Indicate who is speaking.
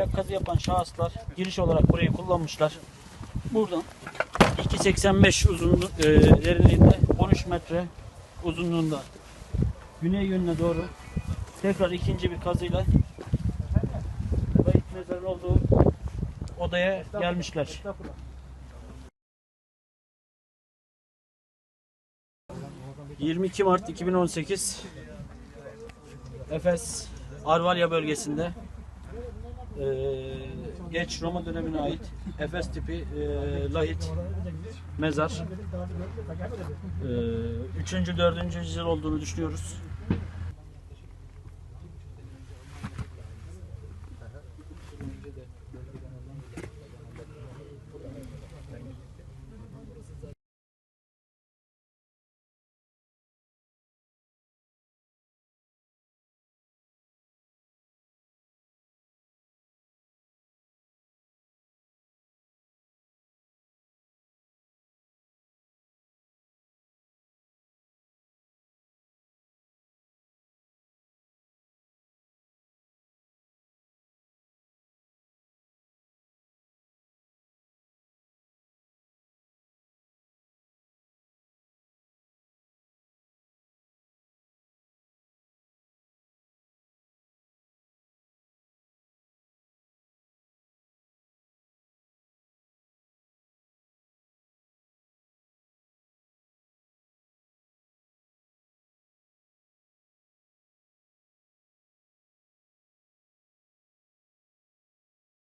Speaker 1: kaçak kazı yapan şahıslar giriş olarak burayı kullanmışlar. Buradan 2.85 uzunluğu e, derinliğinde 13 metre uzunluğunda güney yönüne doğru tekrar ikinci bir kazıyla Bayit mezarın olduğu odaya gelmişler. 22 Mart 2018 Efes Arvalya bölgesinde eee, geç Roma dönemine ait Efes tipi eee, lahit mezar. Eee, Üçüncü, dördüncü yüzyıl olduğunu düşünüyoruz.